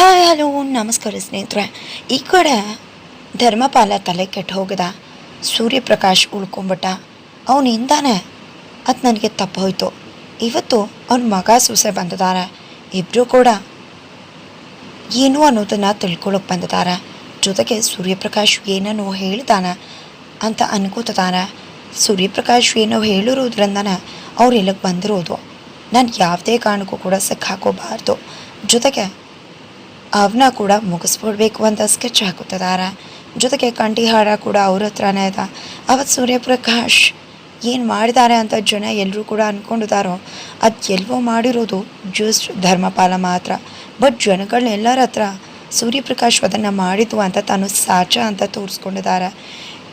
Hi, hello, ನಮಸ್ಕಾರ ಸ್ನೇಹಿತರೆ. ಈ ಕಡೆ ಧರ್ಮಪಾಲ ತಲೆ ಕೆಟ್ಟು ಹೋಗದ. ಸೂರ್ಯಪ್ರಕಾಶ್ ಉಳ್ಕೊಂಬಿಟ್ಟ. ಅವನಿಂದಾನೆ ಅದು ನನಗೆ ತಪ್ಪು ಹೋಯಿತು. ಇವತ್ತು ಅವನ ಮಗ ಸೂಸೆ ಬಂದಿದ್ದಾರೆ ಇಬ್ಬರೂ ಕೂಡ ಏನು ಅನ್ನೋದನ್ನು ತಿಳ್ಕೊಳಕ್ಕೆ ಬಂದಿದ್ದಾರೆ ಜೊತೆಗೆ ಸೂರ್ಯಪ್ರಕಾಶ್ ಏನನ್ನೋ ಹೇಳ್ತಾನೆ ಅಂತ ಅನ್ಕೋತಿದ್ದಾನೆ ಸೂರ್ಯಪ್ರಕಾಶ್ ಏನೋ ಹೇಳಿರೋದ್ರಿಂದನೇ ಅವ್ರು ಎಲ್ಲಕ್ಕೆ ಬಂದಿರೋದು. ನಾನು ಯಾವುದೇ ಕಾರಣಕ್ಕೂ ಕೂಡ ಸಿಕ್ಕಾಕೋಬಾರ್ದು. ಜೊತೆಗೆ ಅವನ್ನ ಕೂಡ ಮುಗಿಸ್ಬಿಡ್ಬೇಕು ಅಂತ ಸ್ಕೆಚ್ ಹಾಕುತ್ತಿದ್ದಾರೆ ಜೊತೆಗೆ ಕಂಠಿ ಹಾಡ ಕೂಡ ಅವ್ರ ಹತ್ರನೇ ಇದೆ ಅವತ್ತು ಸೂರ್ಯಪ್ರಕಾಶ್ ಏನು ಮಾಡಿದ್ದಾರೆ ಅಂತ ಜನ ಎಲ್ಲರೂ ಕೂಡ ಅಂದ್ಕೊಂಡಿದ್ದಾರೋ ಅದು ಎಲ್ಲವೋ ಮಾಡಿರೋದು ಜಸ್ಟ್ ಧರ್ಮಪಾಲ ಮಾತ್ರ. ಬಟ್ ಜನಗಳನ್ನೆಲ್ಲರ ಹತ್ರ ಸೂರ್ಯಪ್ರಕಾಶ್ ಅದನ್ನು ಮಾಡಿದ್ದು ಅಂತ ತಾನು ಸಾಚ ಅಂತ ತೋರಿಸ್ಕೊಂಡಿದ್ದಾರೆ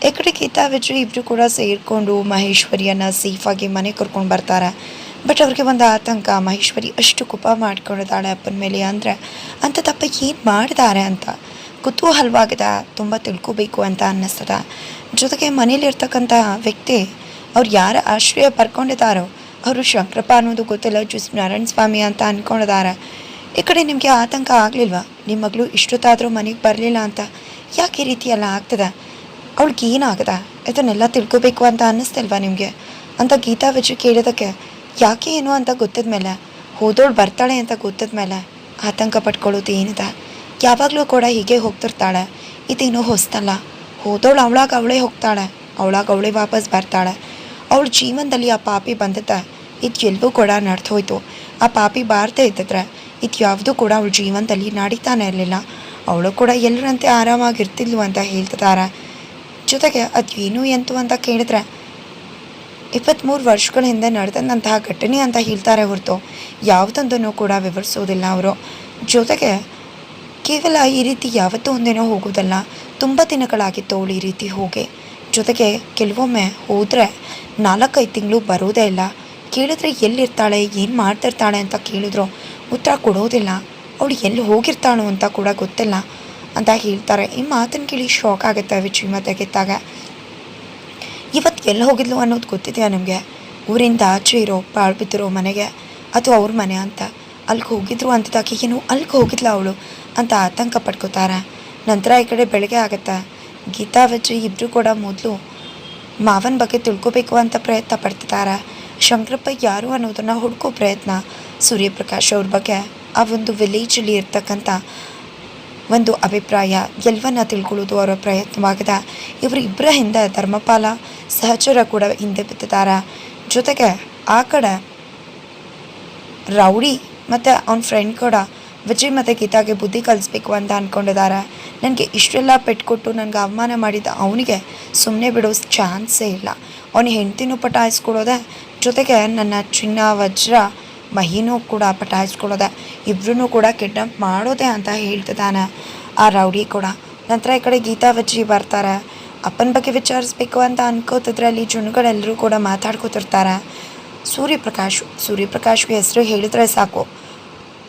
ಈ ಕಡೆ ಗೀತಾ ವಿಜಯ್ ಇಬ್ಬರು ಕೂಡ ಸೇರಿಕೊಂಡು ಮಹೇಶ್ವರಿಯನ್ನು ಸೇಫಾಗಿ ಮನೆ ಕರ್ಕೊಂಡು ಬರ್ತಾರೆ. ಬಟ್ ಅವ್ರಿಗೆ ಒಂದು ಆತಂಕ, ಮಹೇಶ್ವರಿ ಅಷ್ಟು ಕುಪ ಮಾಡ್ಕೊಂಡಿದ್ದಾಳೆ ಅಪ್ಪನ ಮೇಲೆ ಅಂದರೆ ಅಂಥ ತಪ್ಪ ಏನು ಮಾಡಿದ್ದಾರೆ ಅಂತ? ಕುತೂಹಲವಾಗಿದೆ ತುಂಬ ತಿಳ್ಕೋಬೇಕು ಅಂತ ಅನ್ನಿಸ್ತದ. ಜೊತೆಗೆ ಮನೇಲಿರ್ತಕ್ಕಂಥ ವ್ಯಕ್ತಿ, ಅವ್ರು ಯಾರ ಆಶ್ರಯ ಪಡ್ಕೊಂಡಿದ್ದಾರೋ, ಅವರು ಶಂಕರಪ್ಪ ಅನ್ನೋದು ಗೊತ್ತಿಲ್ಲ, ಜುಸ್ ನಾರಾಯಣ ಸ್ವಾಮಿ ಅಂತ ಅಂದ್ಕೊಂಡಿದ್ದಾರೆ ಈ ಕಡೆ ನಿಮಗೆ ಆತಂಕ ಆಗಲಿಲ್ವಾ? ನಿಮ್ಮ ಮಗಳು ಇಷ್ಟೊತ್ತಾದರೂ ಮನೆಗೆ ಬರಲಿಲ್ಲ ಅಂತ ಯಾಕೆ ಈ ರೀತಿ ಎಲ್ಲ ಆಗ್ತದೆ? ಅವಳಿಗೆ ಏನಾಗದ? ಇದನ್ನೆಲ್ಲ ತಿಳ್ಕೊಬೇಕು ಅಂತ ಅನ್ನಿಸ್ತಿಲ್ವಾ ನಿಮಗೆ? ಅಂತ ಗೀತಾ ವಿಜಯ್ ಕೇಳಿದಕ್ಕೆ ಯಾಕೆ ಏನು ಅಂತ ಗೊತ್ತಿದ ಮೇಲೆ, ಹೋದೋಳು ಬರ್ತಾಳೆ ಅಂತ ಗೊತ್ತಿದ ಮೇಲೆ ಆತಂಕ ಪಟ್ಕೊಳ್ಳೋದು ಏನಿದೆ? ಯಾವಾಗಲೂ ಕೂಡ ಹೀಗೆ ಹೋಗ್ತಿರ್ತಾಳೆ. ಇದೇನೋ ಹೊಸ್ತಲ್ಲ. ಹೋದೋಳು ಅವಳಾಗ ಅವಳೇ ಹೋಗ್ತಾಳೆ. ಅವಳಾಗ ಅವಳೇ ವಾಪಸ್ ಬರ್ತಾಳೆ. ಅವಳ ಜೀವನದಲ್ಲಿ ಆ ಪಾಪಿ ಬಂದಿದ್ದ. ಇದು ಎಲ್ಲವೂ ಕೂಡ ನಡೆದು ಹೋಯ್ತು ಆ ಪಾಪಿ ಬಾರದೇ ಇದ್ದಿದ್ರೆ ಇದು ಯಾವುದೂ ಕೂಡ ಅವಳ ಜೀವನದಲ್ಲಿ ನಡೀತಾನೆ ಇರಲಿಲ್ಲ. ಅವಳು ಕೂಡ ಎಲ್ಲರಂತೆ ಆರಾಮಾಗಿರ್ತಿದ್ಲು ಅಂತ ಹೇಳ್ತಿದ್ದಾರೆ ಜೊತೆಗೆ ಅದು ಏನು ಎಂತು ಅಂತ ಕೇಳಿದ್ರೆ ಇಪ್ಪತ್ತ್ಮೂರು ವರ್ಷಗಳ ಹಿಂದೆ ನಡೆದಂತಹ ಘಟನೆ ಅಂತ ಹೇಳ್ತಾರೆ ಹೊರತು ಯಾವುದೊಂದನ್ನು ಕೂಡ ವಿವರಿಸೋದಿಲ್ಲ ಅವರು. ಜೊತೆಗೆ ಕೇವಲ ಈ ರೀತಿ ಯಾವತ್ತೂ ಒಂದೇನೋ ಹೋಗೋದಲ್ಲ ತುಂಬ ದಿನಗಳಾಗಿತ್ತು ಅವಳು ಈ ರೀತಿ ಹೋಗಿ. ಜೊತೆಗೆ ಕೆಲವೊಮ್ಮೆ ಹೋದರೆ ನಾಲ್ಕೈದು ತಿಂಗಳು ಬರೋದೇ ಇಲ್ಲ. ಕೇಳಿದ್ರೆ ಎಲ್ಲಿರ್ತಾಳೆ, ಏನು ಮಾಡ್ತಿರ್ತಾಳೆ ಅಂತ ಕೇಳಿದ್ರು ಉತ್ತರ ಕೊಡೋದಿಲ್ಲ. ಅವಳು ಎಲ್ಲಿ ಹೋಗಿರ್ತಾಳೋ ಅಂತ ಕೂಡ ಗೊತ್ತಿಲ್ಲ ಅಂತ ಹೇಳ್ತಾರೆ. ಈ ಮಾತನ್ನು ಕೇಳಿ ಶಾಕ್ ಆಗುತ್ತೆ ವಿಜಯ್ ಮತ್ತೆ ಗೆದ್ದಾಗ ಎಲ್ಲಿ ಹೋಗಿದ್ಲು ಅನ್ನೋದು ಗೊತ್ತಿದೆಯಾ ನಿಮಗೆ? ಊರಿಂದ ಆಚೆ ಇರೋ ಪಾಳು ಬಿದ್ದಿರೋ ಮನೆಗೆ ಅಥವಾ ಅವ್ರ ಮನೆ ಅಂತ? ಅಲ್ಲಿಗೆ ಹೋಗಿದ್ರು ಅಂತ ಏನು ಅಲ್ಲಿಗೆ ಹೋಗಿದ್ಲ ಅವಳು ಅಂತ ಆತಂಕ ಪಡ್ಕೋತಾರೆ ನಂತರ ಈ ಕಡೆ ಬೆಳಗ್ಗೆ ಆಗುತ್ತೆ? ಗೀತಾ ವಜ್ರಿ ಇಬ್ಬರು ಕೂಡ ಮೊದಲು ಮಾವನ ಬಗ್ಗೆ ತಿಳ್ಕೊಬೇಕು ಅಂತ ಪ್ರಯತ್ನ ಪಡ್ತಿದ್ದಾರೆ ಶಂಕರಪ್ಪ ಯಾರು ಅನ್ನೋದನ್ನು ಹುಡ್ಕೋ ಪ್ರಯತ್ನ. ಸೂರ್ಯಪ್ರಕಾಶ್ ಅವ್ರ ಬಗ್ಗೆ ಆ ಒಂದು ವಿಲೇಜಲ್ಲಿ ಇರ್ತಕ್ಕಂಥ ಒಂದು ಅಭಿಪ್ರಾಯ ಎಲ್ಲವನ್ನ ತಿಳ್ಕೊಳ್ಳೋದು ಅವರ ಪ್ರಯತ್ನವಾಗಿದೆ. ಇವರು ಇಬ್ಬರ ಹಿಂದೆ ಧರ್ಮಪಾಲ, ಸಹಚರ ಕೂಡ ಹಿಂದೆ ಬಿದ್ದಿದ್ದಾರೆ. ಜೊತೆಗೆ ಆ ಕಡೆ ರೌಡಿ ಮತ್ತು ಅವನ ಫ್ರೆಂಡ್ ಕೂಡ ವಿಜಯ್ ಮತ್ತು ಗೀತಾಗೆ ಬುದ್ಧಿ ಕಲಿಸ್ಬೇಕು ಅಂತ ಅಂದ್ಕೊಂಡಿದ್ದಾರೆ ನನಗೆ ಇಷ್ಟೆಲ್ಲ ಪೆಟ್ಕೊಟ್ಟು ನನಗೆ ಅವಮಾನ ಮಾಡಿದ ಅವನಿಗೆ ಸುಮ್ಮನೆ ಬಿಡೋ ಚಾನ್ಸೇ ಇಲ್ಲ. ಅವನ ಹೆಂಡ್ತಿನೂ ಪಟಾಯಿಸ್ಕೊಡೋದೆ ಜೊತೆಗೆ ನನ್ನ ಚಿನ್ನ, ವಜ್ರ ಮಹಿನೂ ಕೂಡ ಪಟಾಯಿಸ್ಕೊಳ್ಳೋದೆ. ಇಬ್ಬರೂ ಕೂಡ ಕಿಡ್ನಾಪ್ ಮಾಡೋದೆ ಅಂತ ಹೇಳ್ತಿದ್ದಾನೆ ಆ ರೌಡಿ ಕೂಡ. ನಂತರ ಈ ಕಡೆ ಗೀತಾ ವಜ್ಜಿ ಬರ್ತಾರೆ. ಅಪ್ಪನ ಬಗ್ಗೆ ವಿಚಾರಿಸ್ಬೇಕು ಅಂತ ಅನ್ಕೋತಿದ್ರೆ ಅಲ್ಲಿ ಜನಗಳೆಲ್ಲರೂ ಕೂಡ ಮಾತಾಡ್ಕೋತಿರ್ತಾರೆ. ಸೂರ್ಯಪ್ರಕಾಶ್, ಸೂರ್ಯಪ್ರಕಾಶ್ಗೆ ಹೆಸರು ಹೇಳಿದ್ರೆ ಸಾಕು.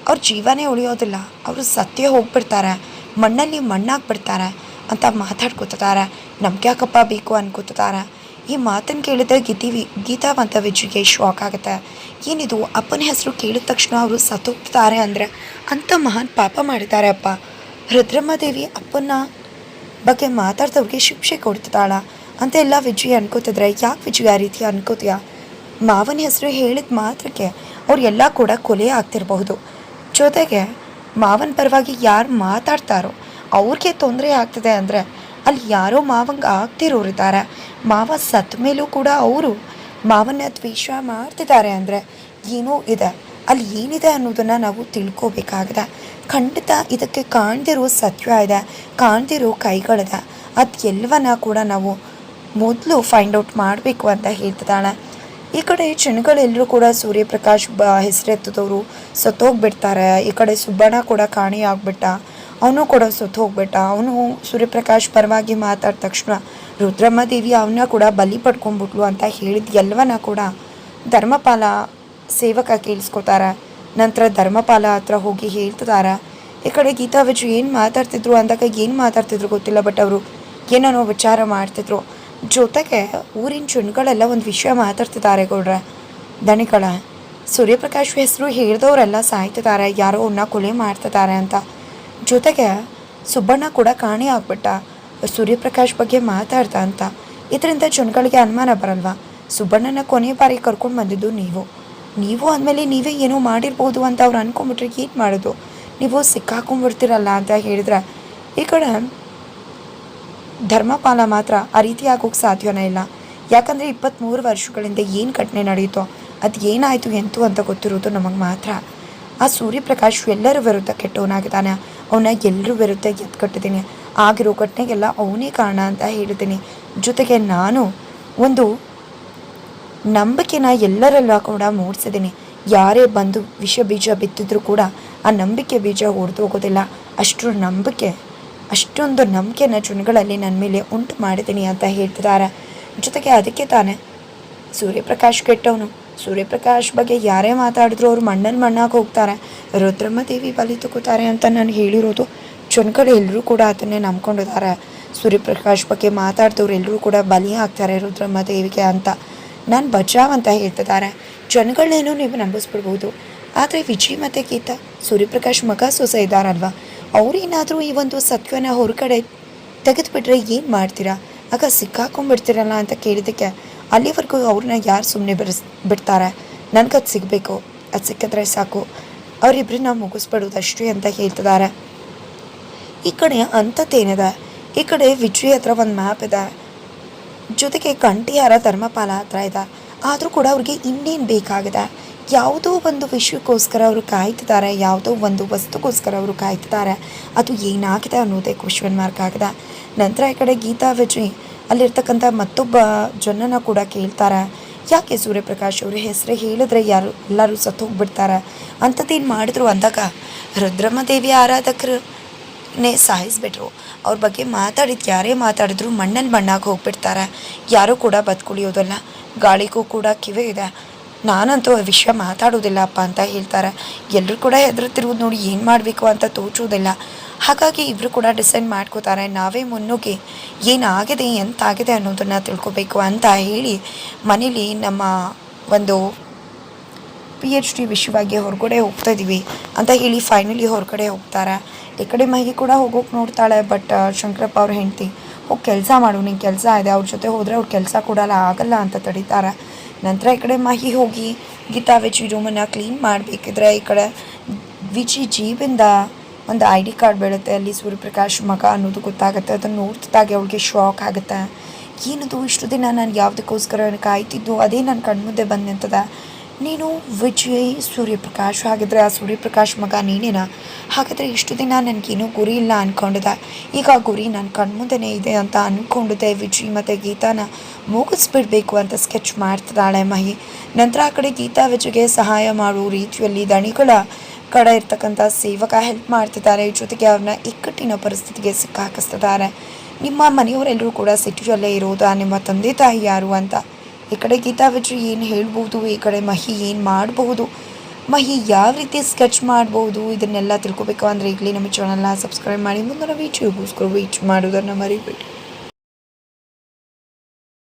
ಅವ್ರ ಜೀವನೇ ಉಳಿಯೋದಿಲ್ಲ. ಅವರು ಸತ್ಯ ಹೋಗ್ಬಿಡ್ತಾರೆ. ಮಣ್ಣಲ್ಲಿ ಮಣ್ಣಾಗ್ಬಿಡ್ತಾರೆ ಅಂತ ಮಾತಾಡ್ಕೋತಿದ್ದಾರೆ. ನಮ್ಗೆ ಯಾಕಪ್ಪ ಬೇಕು ಅನ್ಕೋತಿದ್ದಾರೆ. ಈ ಮಾತನ್ನು ಕೇಳಿದ ಗೀತಿ ಗೀತಾ ಅಂತ ಶಾಕ್ ಆಗುತ್ತೆ. ಏನಿದು, ಅಪ್ಪನ ಹೆಸರು ಕೇಳಿದ ತಕ್ಷಣ ಅವರು ಸತ್ತೋಗ್ತಾರೆ ಅಂದರೆ ಅಂಥ ಮಹಾನ್ ಪಾಪ ಮಾಡಿದ್ದಾರೆ ಅಪ್ಪ. ರುದ್ರಮ್ಮದೇವಿ ಅಪ್ಪನ ಬಗ್ಗೆ ಮಾತಾಡ್ದವ್ರಿಗೆ ಶಿಕ್ಷೆ ಕೊಡ್ತಿದ್ದಾಳ ಅಂತ ಎಲ್ಲ ವಿಜಯ್ ಅನ್ಕೋತಿದ್ರೆ, ಯಾಕೆ ವಿಜಯ್ ಆ ರೀತಿ ಅನ್ಕೋತೀಯ? ಮಾವನ ಹೆಸರು ಹೇಳಿದ ಮಾತ್ರಕ್ಕೆ ಅವರೆಲ್ಲ ಕೂಡ ಕೊಲೆ ಆಗ್ತಿರಬಹುದು. ಜೊತೆಗೆ ಮಾವನ ಪರವಾಗಿ ಯಾರು ಮಾತಾಡ್ತಾರೋ ಅವ್ರಿಗೆ ತೊಂದರೆ ಆಗ್ತದೆ ಅಂದರೆ ಅಲ್ಲಿ ಯಾರೋ ಮಾವಂಗೆ ಆಗ್ತಿರೋರಿದ್ದಾರೆ ಮಾವ ಸತ್ತ ಮೇಲೂ ಕೂಡ ಅವರು ಮಾವನ್ನ ದ್ವೇಷ ಮಾಡ್ತಿದ್ದಾರೆ ಅಂದರೆ ಏನೋ ಇದೆ. ಅಲ್ಲಿ ಏನಿದೆ ಅನ್ನೋದನ್ನು ನಾವು ತಿಳ್ಕೋಬೇಕಾಗಿದೆ. ಖಂಡಿತ ಇದಕ್ಕೆ ಕಾಣ್ದಿರೋ ಸತ್ಯ ಇದೆ, ಕಾಣ್ದಿರೋ ಕೈಗಳಿದೆ. ಅದು ಎಲ್ಲವನ್ನ ಕೂಡ ನಾವು ಮೊದಲು ಫೈಂಡ್ ಔಟ್ ಮಾಡಬೇಕು ಅಂತ ಹೇಳ್ತಿದ್ದಾಳೆ. ಈ ಕಡೆ ಜನಗಳೆಲ್ಲರೂ ಕೂಡ ಸೂರ್ಯಪ್ರಕಾಶ್ ಬ ಹೆಸರೆತ್ತದವರು ಸತ್ತೋಗ್ಬಿಡ್ತಾರೆ. ಈ ಕಡೆ ಸುಬ್ಬಣ್ಣ ಕೂಡ ಕಾಣಿ ಅವನು ಕೂಡ ಸುತ್ತು ಹೋಗ್ಬಿಟ್ಟ ಅವನು ಸೂರ್ಯಪ್ರಕಾಶ್ ಪರವಾಗಿ ಮಾತಾಡಿದ ತಕ್ಷಣ ರುದ್ರಮ್ಮ ದೇವಿ ಅವನ್ನ ಕೂಡ ಬಲಿ ಪಡ್ಕೊಂಡ್ಬಿಟ್ಲು ಅಂತ ಹೇಳಿದ ಎಲ್ಲವನ್ನ ಕೂಡ ಧರ್ಮಪಾಲ ಸೇವಕ ಕೇಳಿಸ್ಕೊತಾರ. ನಂತರ ಧರ್ಮಪಾಲ ಹತ್ರ ಹೋಗಿ ಹೇಳ್ತಿದ್ದಾರೆ ಈ ಕಡೆ ಗೀತಾ ವಿಜಯ್ ಏನು ಮಾತಾಡ್ತಿದ್ರು ಅಂದಾಗ ಏನು ಮಾತಾಡ್ತಿದ್ರು ಗೊತ್ತಿಲ್ಲ, ಬಟ್ ಅವರು ಏನೋ ವಿಚಾರ ಮಾಡ್ತಿದ್ರು. ಜೊತೆಗೆ ಊರಿನ ಜನಗಳೆಲ್ಲ ಒಂದು ವಿಷಯ ಮಾತಾಡ್ತಿದ್ದಾರೆ ಗೌಡ್ರೆ. ದಣಿಗಳ ಸೂರ್ಯಪ್ರಕಾಶ್ ಹೆಸರು ಹೇಳ್ದವರೆಲ್ಲ ಸಾಯ್ತಿದ್ದಾರೆ ಯಾರೋ ಅವನ್ನ ಕೊಲೆ ಮಾಡ್ತಿದ್ದಾರೆ ಅಂತ. ಜೊತೆಗೆ ಸುಬ್ಬಣ್ಣ ಕೂಡ ಕಾಣಿ ಆಗ್ಬಿಟ್ಟ. ಸೂರ್ಯಪ್ರಕಾಶ್ ಬಗ್ಗೆ ಮಾತಾಡ್ತಾ ಅಂತ. ಇದರಿಂದ ಜನಗಳಿಗೆ ಅನುಮಾನ ಬರಲ್ವಾ? ಸುಬ್ಬಣ್ಣನ ಕೊನೆ ಬಾರಿ ಕರ್ಕೊಂಡು ಬಂದಿದ್ದು ನೀವು. ನೀವು ಅಂದಮೇಲೆ ನೀವೇ ಏನೋ ಮಾಡಿರ್ಬೋದು ಅಂತ ಅವ್ರು ಅಂದ್ಕೊಂಬಿಟ್ರೆ ಏನು ಮಾಡೋದು? ನೀವು ಸಿಕ್ಕಾಕೊಂಡ್ಬಿಡ್ತೀರಲ್ಲ ಅಂತ ಹೇಳಿದ್ರೆ, ಈ ಕಡೆ ಧರ್ಮಪಾಲ ಮಾತ್ರ ಆ ರೀತಿ ಆಗೋಕ್ಕೆ ಸಾಧ್ಯವೇ ಇಲ್ಲ. ಯಾಕಂದರೆ ಇಪ್ಪತ್ತ್ಮೂರು ವರ್ಷಗಳಿಂದ ಏನು ಘಟನೆ ನಡೆಯಿತೋ ಅದು ಏನಾಯಿತು, ಎಂತು ಅಂತ ಗೊತ್ತಿರೋದು ನಮಗೆ ಮಾತ್ರ. ಆ ಸೂರ್ಯಪ್ರಕಾಶ್ ಎಲ್ಲರ ವಿರುದ್ಧ ಕೆಟ್ಟವನಾಗಿದ್ದಾನೆ. ಅವನ ಎಲ್ಲರೂ ವಿರುದ್ಧ ಕಟ್ಟಿದ್ದೀನಿ. ಆಗಿರೋ ಘಟನೆಗೆಲ್ಲ ಅವನೇ ಕಾರಣ ಅಂತ ಹೇಳಿದ್ದೀನಿ. ಜೊತೆಗೆ ನಾನು ಒಂದು ನಂಬಿಕೆನ ಎಲ್ಲರೆಲ್ಲ ಕೂಡ ಮೂಡಿಸಿದ್ದೀನಿ. ಯಾರೇ ಬಂದು ವಿಷ ಬೀಜ ಬಿತ್ತಿದ್ರು ಕೂಡ ಆ ನಂಬಿಕೆ ಬೀಜ ಹೊಡೆದು ಹೋಗೋದಿಲ್ಲ. ಅಷ್ಟು ನಂಬಿಕೆ, ಅಷ್ಟೊಂದು ನಂಬಿಕೆನ ಜನಗಳಲ್ಲಿ ನನ್ನ ಮೇಲೆ ಉಂಟು ಮಾಡಿದ್ದೀನಿ ಅಂತ ಹೇಳ್ತಿದ್ದಾರೆ. ಜೊತೆಗೆ ಅದಕ್ಕೆ ತಾನೇ ಸೂರ್ಯಪ್ರಕಾಶ್ ಕೆಟ್ಟವನು. ಸೂರ್ಯಪ್ರಕಾಶ್ ಬಗ್ಗೆ ಯಾರೇ ಮಾತಾಡಿದ್ರು ಅವ್ರು ಮಣ್ಣಲ್ಲಿ ಮಣ್ಣಾಗಿ ಹೋಗ್ತಾರೆ. ರುದ್ರಮ್ಮ ದೇವಿ ಬಲಿ ಅಂತ ನಾನು ಹೇಳಿರೋದು ಚೊನ್ಕಡೆ ಎಲ್ಲರೂ ಕೂಡ ಅದನ್ನೇ ನಂಬ್ಕೊಂಡಿದ್ದಾರೆ. ಸೂರ್ಯಪ್ರಕಾಶ್ ಬಗ್ಗೆ ಮಾತಾಡ್ದವ್ರು ಎಲ್ಲರೂ ಕೂಡ ಬಲಿ ಹಾಕ್ತಾರೆ ರುದ್ರಮ್ಮ ದೇವಿಗೆ ಅಂತ. ನಾನು ಬಚಾವ್ ಅಂತ ಹೇಳ್ತಿದ್ದಾರೆ. ಜನಗಳನ್ನೇನೋ ನೀವು ನಂಬಿಸ್ಬಿಡ್ಬೋದು. ಆದರೆ ವಿಜಯ್ ಮತ್ತು ಗೀತಾ, ಸೂರ್ಯಪ್ರಕಾಶ್ ಮಗ ಸೊಸ ಇದ್ದಾರಲ್ವ? ಅವ್ರೇನಾದರೂ ಈ ಒಂದು ಸತ್ವನ ಹೊರಗಡೆ ತೆಗೆದುಬಿಟ್ರೆ ಏನು ಮಾಡ್ತೀರಾ? ಆಗ ಸಿಕ್ಕಾಕೊಂಡ್ಬಿಡ್ತೀರಲ್ಲ ಅಂತ ಕೇಳಿದ್ದಕ್ಕೆ ಅಲ್ಲಿವರೆಗೂ ಅವ್ರನ್ನ ಯಾರು ಸುಮ್ಮನೆ ಬಿಡಿಸ್ ಬಿಡ್ತಾರೆ? ನನಗದು ಸಿಗಬೇಕು. ಅದು ಸಿಕ್ಕಿದ್ರೆ ಸಾಕು. ಅವರಿಬ್ಬರನ್ನ ನಾವು ಅಷ್ಟೇ ಅಂತ ಹೇಳ್ತಿದ್ದಾರೆ ಈ ಕಡೆ ಅಂಥದ್ದೇನಿದೆ ಈ ಕಡೆ ವಿಜಯ್ ಹತ್ರ ಒಂದು ಮ್ಯಾಪ್ ಇದೆ. ಜೊತೆಗೆ ಕಂಠಿಯಾರ ಧರ್ಮಪಾಲ ಹತ್ರ ಇದೆ. ಆದರೂ ಕೂಡ ಅವ್ರಿಗೆ ಇನ್ನೇನು ಬೇಕಾಗಿದೆ? ಯಾವುದೋ ಒಂದು ವಿಷಯಕ್ಕೋಸ್ಕರ ಅವರು ಕಾಯ್ತಿದ್ದಾರೆ. ಯಾವುದೋ ಒಂದು ವಸ್ತುಗೋಸ್ಕರ ಅವರು ಕಾಯ್ತಿದ್ದಾರೆ. ಅದು ಏನಾಗಿದೆ ಅನ್ನೋದೇ ಕ್ವಶನ್ ಮಾರ್ಕ್ ಆಗಿದೆ. ನಂತರ ಈ ಕಡೆ ಗೀತಾ, ವಿಜಯ್ ಅಲ್ಲಿರ್ತಕ್ಕಂಥ ಮತ್ತೊಬ್ಬ ಜನನ ಕೂಡ ಕೇಳ್ತಾರೆ, ಯಾಕೆ ಸೂರ್ಯಪ್ರಕಾಶ್ ಅವ್ರ ಹೆಸರು ಹೇಳಿದ್ರೆ ಯಾರು, ಎಲ್ಲರೂ ಸತ್ತು ಹೋಗ್ಬಿಡ್ತಾರೆ? ಅಂಥದ್ದೇನು ಮಾಡಿದ್ರು ಅಂದಾಗ ರುದ್ರಮ್ಮದೇವಿ ಆರಾಧಕರು ನೇ ಸಾಯಿಸ್ಬಿಟ್ರು. ಅವ್ರ ಬಗ್ಗೆ ಮಾತಾಡಿದ ಯಾರೇ ಮಾತಾಡಿದ್ರು ಮಣ್ಣಲ್ಲಿ ಮಣ್ಣಾಗಿ ಹೋಗ್ಬಿಡ್ತಾರೆ. ಯಾರೂ ಕೂಡ ಬದುಕುಳಿಯೋದಲ್ಲ. ಗಾಳಿಗೂ ಕೂಡ ಕಿವಿ ಇದೆ. ನಾನಂತೂ ಆ ವಿಷಯ ಮಾತಾಡೋದಿಲ್ಲಪ್ಪ ಅಂತ ಹೇಳ್ತಾರೆ. ಎಲ್ಲರೂ ಕೂಡ ಹೆದರುತ್ತಿರುವುದು ನೋಡಿ ಏನು ಮಾಡಬೇಕು ಅಂತ ತೋಚೋದಿಲ್ಲ. ಹಾಗಾಗಿ ಇಬ್ಬರು ಕೂಡ ಡಿಸೈಡ್ ಮಾಡ್ಕೋತಾರೆ, ನಾವೇ ಮುನ್ನುಗ್ಗಿ ಏನಾಗಿದೆ ಎಂತಾಗಿದೆ ಅನ್ನೋದನ್ನು ತಿಳ್ಕೊಬೇಕು ಅಂತ ಹೇಳಿ ಮನೇಲಿ ನಮ್ಮ ಒಂದು ಪಿ ಎಚ್ ಡಿ ವಿಷಯವಾಗಿ ಹೊರಗಡೆ ಹೋಗ್ತಾ ಇದ್ದೀವಿ ಅಂತ ಹೇಳಿ ಫೈನಲಿ ಹೊರಗಡೆ ಹೋಗ್ತಾರೆ. ಈ ಕಡೆ ಮಹಿ ಕೂಡ ಹೋಗೋಕೆ ನೋಡ್ತಾಳೆ ಬಟ್ ಶಂಕರಪ್ಪ ಅವ್ರ ಹೆಂಡತಿ, ಹೋಗಿ ಕೆಲಸ ಮಾಡು, ನಿಂಗೆ ಕೆಲಸ ಇದೆ, ಅವ್ರ ಜೊತೆ ಹೋದರೆ ಅವ್ರ ಕೆಲಸ ಕೊಡಲ್ಲ, ಆಗಲ್ಲ ಅಂತ ತಡೀತಾರೆ. ನಂತರ ಈ ಕಡೆ ಮಹಿ ಹೋಗಿ ಗೀತಾ ವಿಚಿ ರೂಮನ್ನು ಕ್ಲೀನ್ ಮಾಡಬೇಕಿದ್ರೆ ಈ ಕಡೆ ವಿಜಿ ಜೀಬಿಂದ ಒಂದು ಐ ಡಿ ಕಾರ್ಡ್ ಬೀಳುತ್ತೆ, ಅಲ್ಲಿ ಸೂರ್ಯಪ್ರಕಾಶ್ ಮಗ ಅನ್ನೋದು ಗೊತ್ತಾಗುತ್ತೆ, ಅದನ್ನು ನೋಡ್ತಿದ್ದಾಗೆ ಅವಳಿಗೆ ಶಾಕ್ ಆಗುತ್ತೆ. ಏನದು ಇಷ್ಟು ದಿನ ನಾನು ಯಾವುದಕ್ಕೋಸ್ಕರ ಕಾಯ್ತಿದ್ದು ಅದೇ ನನ್ನ ಕಣ್ಮುಂದೆ ಬಂದೆ ನಿಂತದ ನೀನು ವಿಜಯ್, ಸೂರ್ಯಪ್ರಕಾಶ್ ಹಾಗಿದ್ರೆ ಆ ಸೂರ್ಯಪ್ರಕಾಶ್ ಮಗ ನೀನೇನಾ? ಹಾಗಾದರೆ ಇಷ್ಟು ದಿನ ನನಗೇನು ಗುರಿ ಇಲ್ಲ ಅಂದ್ಕೊಂಡಿದ್ದೆ ಈಗ ಆ ಗುರಿ ನನ್ನ ಕಣ್ಮುಂದೆನೇ ಇದೆ ಅಂತ ಅಂದ್ಕೊಂಡಿದ್ದೆ ವಿಜಯ್ ಮತ್ತು ಗೀತಾನ. ಮುಗಿಸ್ಬಿಡ್ಬೇಕು ಅಂತ ಸ್ಕೆಚ್ ಮಾಡ್ತಿದ್ದಾಳೆ ಮಹಿ. ನಂತರ ಆ ಕಡೆ ಗೀತಾ ವಿಜಯ್ಗೆ ಸಹಾಯ ಮಾಡೋ ರೀತಿಯಲ್ಲಿ ದಣಿಗಳ ಕಡೆ ಇರ್ತಕ್ಕಂಥ ಸೇವಕ ಹೆಲ್ಪ್ ಮಾಡ್ತಿದ್ದಾರೆ. ಜೊತೆಗೆ ಅವ್ರನ್ನ ಇಕ್ಕಟ್ಟಿನ ಪರಿಸ್ಥಿತಿಗೆ ಸಿಕ್ಕಾಕಿಸ್ತಿದ್ದಾರೆ. ನಿಮ್ಮ ಮನೆಯವರೆಲ್ಲರೂ ಕೂಡ ಸಿಟಿಯಲ್ಲೇ ಇರೋದಾ? ನಿಮ್ಮ ತಂದೆ ತಾಯಿ ಯಾರು ಅಂತ? ಈ ಕಡೆ ಗೀತಾ ವಿಜಯ್ ಏನು ಹೇಳ್ಬೋದು ಈ ಕಡೆ ಮಹಿ ಏನು ಮಾಡಬಹುದು? ಮಹಿ ಯಾವ ರೀತಿ ಸ್ಕೆಚ್ ಮಾಡ್ಬೋದು ಇದನ್ನೆಲ್ಲ ತಿಳ್ಕೊಬೇಕು ಅಂದರೆ ಈಗಲೇ ನಮ್ಮ ಚಾನಲ್ನ ಸಬ್ಸ್ಕ್ರೈಬ್ ಮಾಡಿ. ಮುಂದಿನ ವೀಡಿಯೋಗೋಸ್ಕರ ವೀಚ್ ಮಾಡೋದನ್ನು ಮರಿಬೇಡಿ.